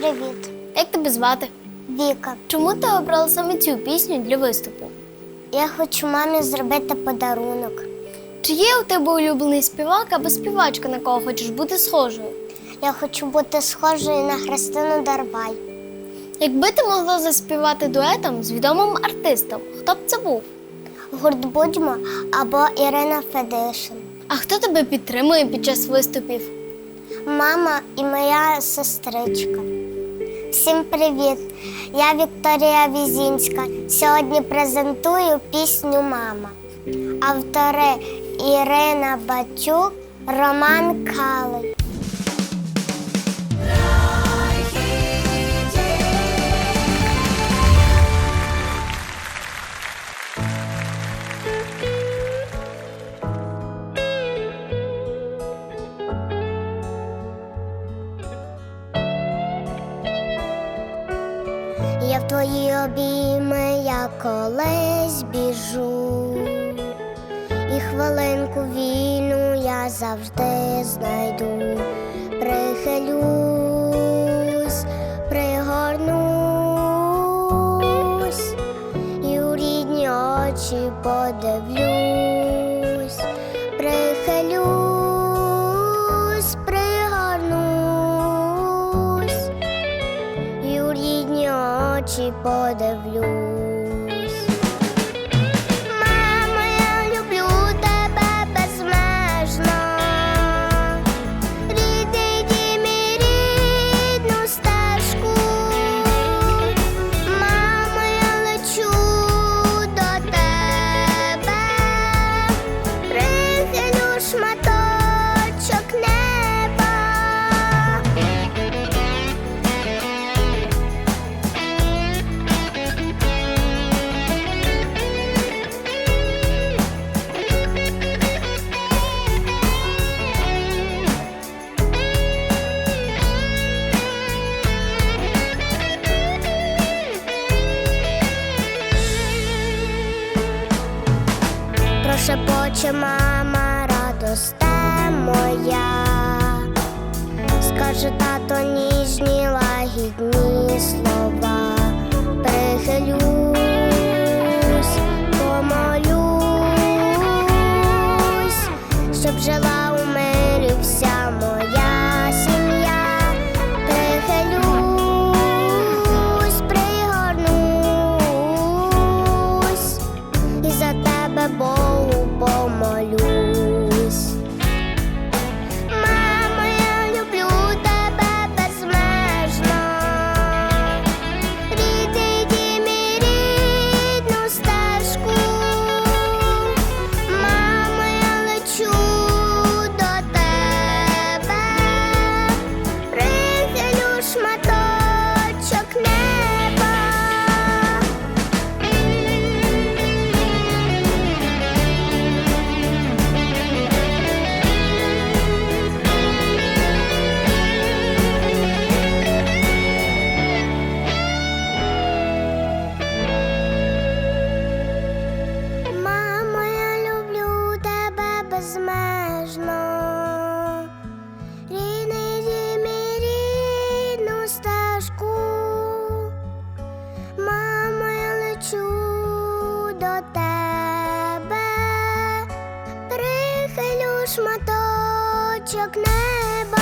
привіт. Як тебе звати? Віка. Чому ти обрала саме цю пісню для виступу? Я хочу мамі зробити подарунок. Чи є у тебе улюблений співак або співачка, на кого хочеш бути схожою? Я хочу бути схожою на Христину Дарбай. Якби ти могла заспівати дуетом з відомим артистом, хто б це був? Гурт Будьмо або Ірина Федишин. А хто тебе підтримує під час виступів? Мама і моя сестричка. Всім привіт! Я Вікторія Візінська. Сьогодні презентую пісню Мама. Автори Ірина Батюк, Роман Калий. Я в твої обійми, я колись біжу, і хвилинку вільну я завжди знайду, прихилюсь, пригорнусь, і у рідні очі подивлюсь, очі подивлюсь. Прошепоче мама, радосте моя, скаже тато ніжні лагідні слова, прихилюсь, помолюсь, щоб жила у мирі вся моя шматочок неба.